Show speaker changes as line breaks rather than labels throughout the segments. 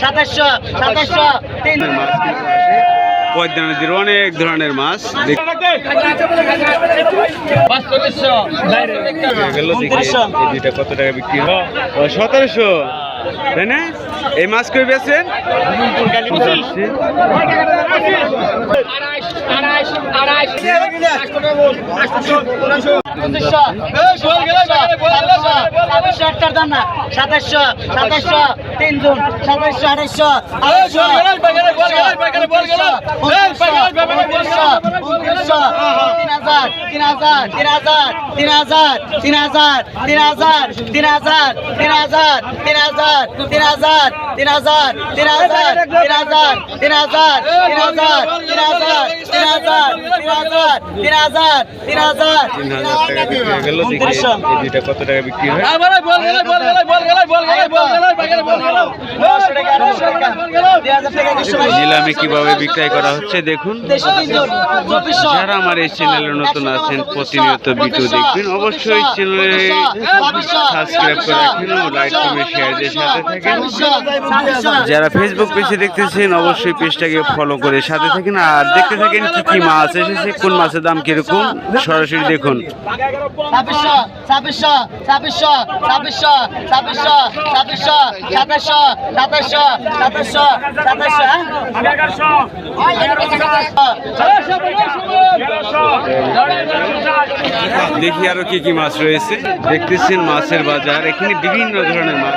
সাতাশশো সাতাশশো। তিন
অনেক ধরনের মাছ। দুইটা কত টাকা বিক্রি হয়। সতেরোশো। তাই না? এই মাছ কই বেছেন
সাতাশশো সাতাশশো তিনজন সাতাশশো আঠাশশো তিন হাজার তিন হাজার তিন হাজার তিন হাজার তিন হাজার তিন হাজার তিন হাজার তিন হাজার তিন হাজার তিন হাজার তিন হাজার তিন হাজার তিন হাজার তিন হাজার তিন হাজার তিন হাজার তিন হাজার তিন হাজার তিন হাজার তিন হাজার
তিন হাজার টাকা বিক্রি হয়ে গেল দেখি এই দুইটা কত টাকা বিক্রি হয় নিলামে কীভাবে বিক্রয় করা হচ্ছে দেখুন যারা আমার এই চ্যানেলে নতুন আছেন প্রতিনিয়ত ভিডিও দেখবেন অবশ্যই চ্যানেলে সাবস্ক্রাইব করে রাখেন লাইক কমেন্ট শেয়ার দিয়ে সাথে থাকেন যারা ফেসবুক পেজে দেখতেছেন অবশ্যই পেজটাকে ফলো করে সাথে থাকেন। আর দেখতে থাকেন কি কি মাছ এসেছে কোন মাছের দাম কীরকম সরাসরি দেখুন। দেখি আরও কি কি মাছ রয়েছে। দেখতেছেন মাছের বাজার এখানে বিভিন্ন ধরনের মাছ।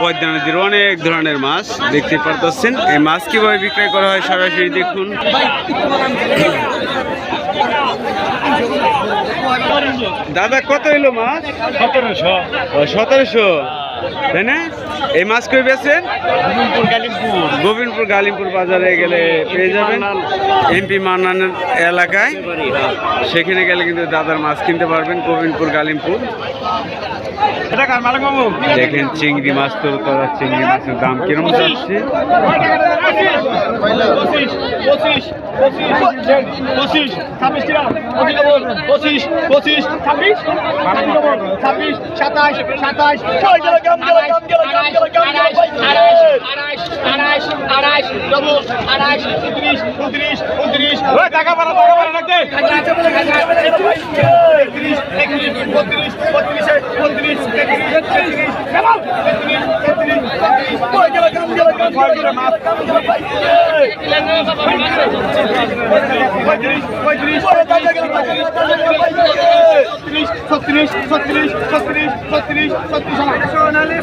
পদ্মা নদীর অনেক ধরনের মাছ দেখতে পারতেছেন। এই মাছ কীভাবে বিক্রয় করা হয় সরাসরি দেখুন। দাদা কত এলো মাছ?
সতেরোশো।
সতেরোশো? তাই না? এই মাছ কই বেছেন
গোবিন্দপুর
গালিমপুর বাজারে গেলে পেয়ে যাবেন। এমপি মান্নানের এলাকায়। সেখানে গেলে কিন্তু দাদার মাছ কিনতে পারবেন গোবিন্দপুর গালিমপুর। দেখেন চিংড়ি মাছ তো চিংড়ি মাছের দাম কিরম যাচ্ছে?
পঁচিশ পঁচিশ পঁচিশ পঁচিশ ছাব্বিশ কিনা পঁচিশ নম্বর পঁচিশ পঁচিশ ছাব্বিশ ছাব্বিশ নম্বর ছাব্বিশ সাতাশ সাতাশ একত্রিশ একত্রিশ বত্রিশ বত্রিশ একত্রিশ একত্রিশ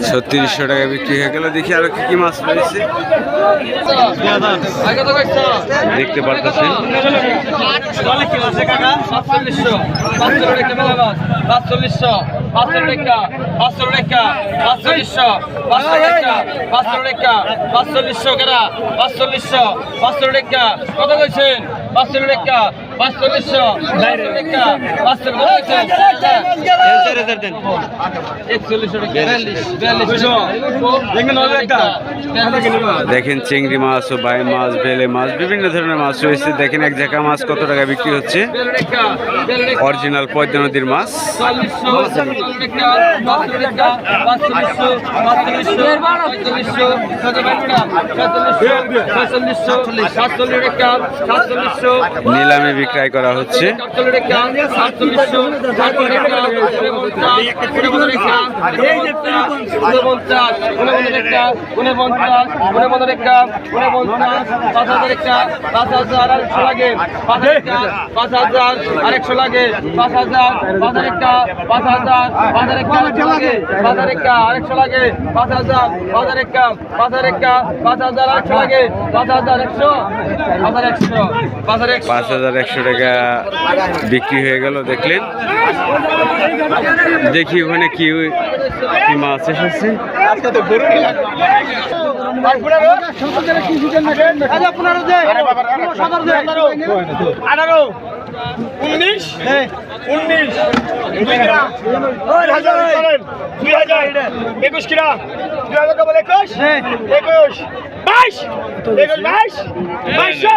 ছত্রিশশো টাকা বিক্রি হয়ে গেল। দেখি আরও কি কি মাছ রয়েছে। দেখতে পারতেছেন।
পাঁচচল্লিশশো। পাঁচচল্লিশশো। পাঁচশো টাকা পাঁচশো টাকা পাঁচচল্লিশশো পাঁচশো টাকা পাঁচশো টাকা পাঁচচল্লিশশো কেনা পাঁচচল্লিশশো পাঁচশো টাকা কত কইছেন? পাঁচশো টাকা
দেখেন চিংড়ি মাছ ও বাই মাছ বেলে মাছ বিভিন্ন ধরনের মাছ রয়েছে। দেখেন এক জায়গা মাছ কত টাকা বিক্রি হচ্ছে? অরিজিনাল পদ্মা নদীর মাছ। নিলামে বিক্রয় করা হচ্ছে।
পাঁচ হাজার পাঁচ আরেকশো লাগে হাজার একটা পাঁচ হাজার পাঁচ একটা লাগে পাঁচ একটা আরেকশো লাগে পাঁচ হাজার পাঁচ একটা পাঁচ হাজার একটা পাঁচ হাজার আরেকশো লাগে পাঁচ হাজার একশো পাঁচ হাজার একশো। পাঁচ হাজার একশো।
একশো টাকা বিক্রি হয়ে গেল দেখলেন। দেখি ওখানে কি কি মাছ এসেছে।
আঠারো। উনিশ। উনিশ। দুই গ্রাম দুই হাজার দুই হাজার। একুশ কিরা? দুই হাজার ডবল একুশ? একুশ। বাইশ? একুশ বাইশ? বাইশশো?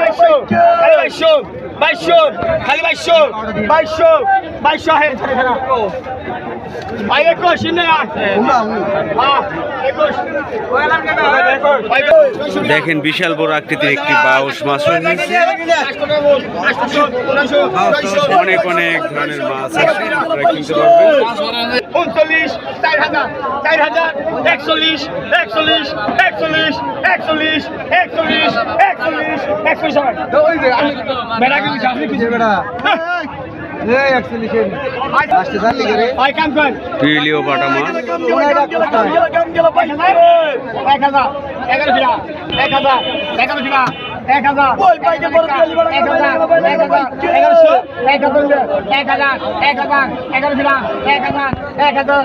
বাইশশো। খালি বাইশশো। বাইশশো। খালি বাইশশো। বাইশশো। বাইশশো হে ভাই একুশ হ্যাঁ,
দেখেন বিশাল বড় আকৃতির একটি বাউস মাছ অনেক অনেক ধরনের মাছ আপনারা কিনতে পারবেন
উনচল্লিশ চার হাজার চার হাজার একচল্লিশ একচল্লিশ একচল্লিশ একচল্লিশ একচল্লিশ একচল্লিশ একচল্লিশ বেড়া কিন্তু আপনি কিছু বেড়া
পিলিও বাটা মাছ
এক হাজার এগারো ফিরা এক হাজার এগারো ফিরা এক হাজার এক হাজার এক হাজার এগারোশো এক হাজার এক হাজার এক হাজার এগারো ফিরা এক হাজার এক হাজার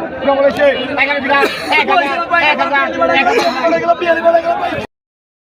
এগারো হাজার এক হাজার এক হাজার